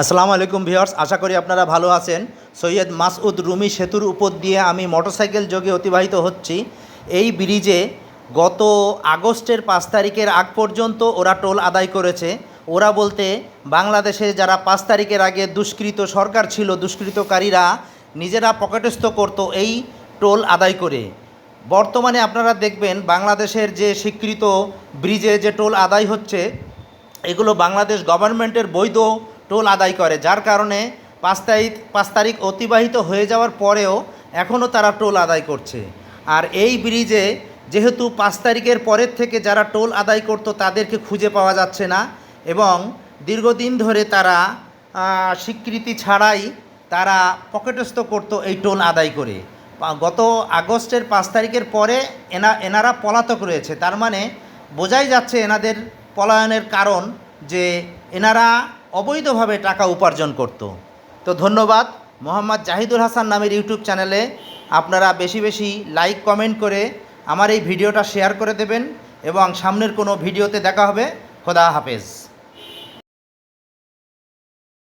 আসসালামু আলাইকুম ভিউয়ার্স, আশা করি আপনারা ভালো আছেন। সৈয়দ মাসউদ রুমি সেতুর উপর দিয়ে আমি মোটরসাইকেল যোগে অতিবাহিত হচ্ছি। এই ব্রিজে গত আগস্টের পাঁচ তারিখের আগ পর্যন্ত ওরা টোল আদায় করেছে। ওরা বলতে বাংলাদেশে যারা পাঁচ তারিখের আগে দুষ্কৃত সরকার ছিল, দুষ্কৃতকারীরা নিজেরা পকেটস্থ করত এই টোল আদায় করে। বর্তমানে আপনারা দেখবেন বাংলাদেশের যে স্বীকৃত ব্রিজে যে টোল আদায় হচ্ছে, এগুলো বাংলাদেশ গভর্নমেন্টের বৈধ টোল আদায় করে, যার কারণে পাঁচ তারিখ পাঁচ তারিখ অতিবাহিত হয়ে যাওয়ার পরেও এখনও তারা টোল আদায় করছে। আর এই ব্রিজে যেহেতু পাঁচ তারিখের পরের থেকে যারা টোল আদায় করতো তাদেরকে খুঁজে পাওয়া যাচ্ছে না এবং দীর্ঘদিন ধরে তারা স্বীকৃতি ছাড়াই তারা পকেটস্থ করতো এই টোল আদায় করে। গত আগস্টের পাঁচ তারিখের পরে এনা, এনারা পলাতক রয়েছে। তার মানে বোঝাই যাচ্ছে এনাদের পলায়নের কারণ যে এনারা অবৈধভাবে টাকা উপার্জন করত। তো ধন্যবাদ মোহাম্মদ জাহিদুল হাসান নামের ইউটিউব চ্যানেলে। আপনারা বেশি বেশি লাইক, কমেন্ট করে আমার এই ভিডিওটা শেয়ার করে দেবেন এবং সামনের কোনো ভিডিওতে দেখা হবে। খোদা হাফেজ।